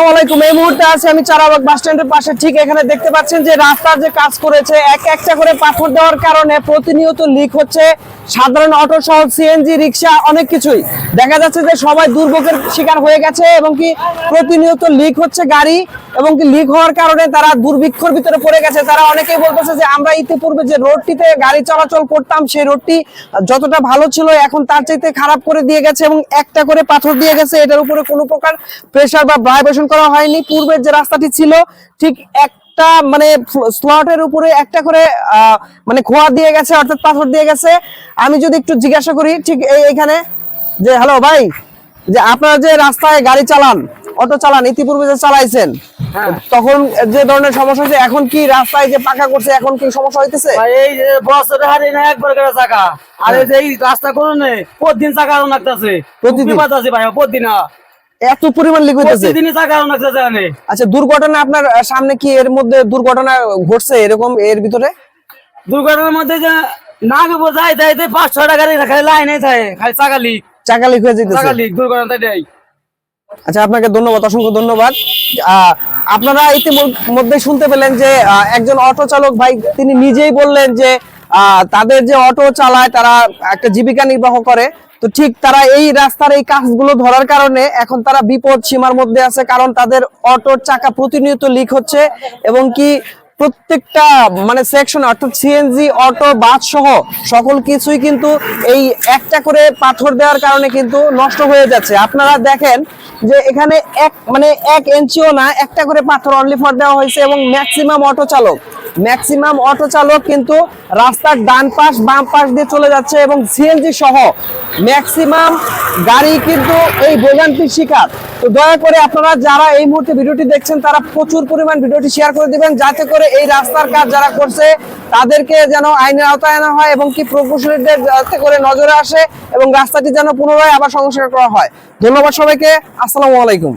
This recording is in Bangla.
আসসালামু আলাইকুম এই মুহূর্তে আছি আমি চারাবাগ বাস স্ট্যান্ডের পাশে। ঠিক এখানে দেখতে পাচ্ছেন যে রাস্তার যে কাজ করেছে, এক একটা করে পাথর দেওয়ার কারণে প্রতিনিয়ত লিক হচ্ছে। সাধারণ অটো সহ সিএনজি রিক্সা, অনেক কিছুই। দেখা যাচ্ছে যে সবাই দুর্ভোগের শিকার হয়ে গেছে এবং কি প্রতিনিয়ত লিক হচ্ছে গাড়ি এবং কি লিক হওয়ার কারণে তারা দুর্ভিক্ষর ভিতরে পড়ে গেছে। তারা অনেকেই বলতেছে যে আমরা ইতিপূর্বে যে রোডটিতে গাড়ি চলাচল করতাম সেই রোডটি যতটা ভালো ছিল এখন তার চাইতে খারাপ করে দিয়ে গেছে এবং একটা করে পাথর দিয়ে গেছে। এটার উপরে কোনো প্রকার প্রেসার বা ভাইব্রেশন করা হয়নি। পূর্বের যে রাস্তাটি ছিল ঠিক একটা মানে স্লটের উপরে একটা করে মানে খোয়া দিয়ে গেছে অর্থাৎ পাথর দিয়ে গেছে। আমি যদি একটু জিজ্ঞাসা করি ঠিক এখানে যে হ্যালো ভাই যে আপনারা যে রাস্তায় গাড়ি চালান অটো চালান ইতিপূর্বে যে চালাইছেন তখন যে ধরনের সমস্যা হচ্ছে এখন কি রাস্তায় যে পাকা করছে এখন কি সমস্যা হইতেছে? এই যে বছরে হারি না একবার করে চাকা। আর এই যে এই রাস্তা করুন প্রতিদিন চাকা লাগতেছে প্রতিদিন? ভাই প্রতিদিন। হ্যাঁ। এত পরিমাণ লিক হইতেছে প্রতিদিনই চাকা আরও লাগতেছে এখানে আচ্ছা দুর্ঘটনা আপনার সামনে কি এর মধ্যে দুর্ঘটনা ঘটছে এরকম এর ভিতরে? দুর্ঘটনার মধ্যে যে না গেবো যাই যাই যাই পাঁচ ছয়টা গাড়ি খালি লাইনে থাকে খালি চাকা লিক চাকা লিক হয়ে যেতেছে। চাকা লিক দুর্ঘটনা দেয়। আচ্ছা আপনাকে ধন্যবাদ অসংখ্য ধন্যবাদ। আহ, আপনারা ইতিমধ্যে শুনতে পেলেন যে একজন অটো চালক ভাই তিনি নিজেই বললেন যে তাদের যে অটো চালায়, তারা একটা জীবিকা নির্বাহ করে। তো ঠিক তারা এই রাস্তার এই কাজগুলো ধরার কারণে এখন তারা বিপদ সীমার মধ্যে আছে, কারণ তাদের অটোর চাকা প্রতিনিয়ত লিক হচ্ছে এবং কি প্রত্যেকটা মানে সেকশন অর্থাৎ সিএনজি অটো বাস সহ সকল কিছুই কিন্তু এই একটা করে পাথর দেওয়ার কারণে কিন্তু নষ্ট হয়ে যাচ্ছে। আপনারা দেখেন যে এখানে এক মানে এক ইঞ্চিও না, একটা করে পাথর অনলি ফর দেওয়া হয়েছে এবং ম্যাক্সিমাম অটো চালক। ম্যাক্সিমাম অটো চালক কিন্তু রাস্তার ডান পাশ, বাম পাশ দিয়ে চলে যাচ্ছে এবং সিএনজি সহ ম্যাক্সিমাম গাড়ি কিন্তু এই ভোগান্তির শিকার। তো দয়া করে আপনারা যারা এই মুহূর্তে ভিডিওটি দেখছেন, তারা প্রচুর পরিমাণ ভিডিওটি শেয়ার করে দিবেন, যাতে করে এই রাস্তার কাজ যারা করছে, তাদেরকে যেন আইনের আওতায় আনা হয় এবং কি প্রকৌশলীদের যাতে করে নজরে আসে এবং রাস্তাটি যেন পুনরায় আবার সংস্কার করা হয়। ধন্যবাদ সবাইকে, আসসালামু আলাইকুম।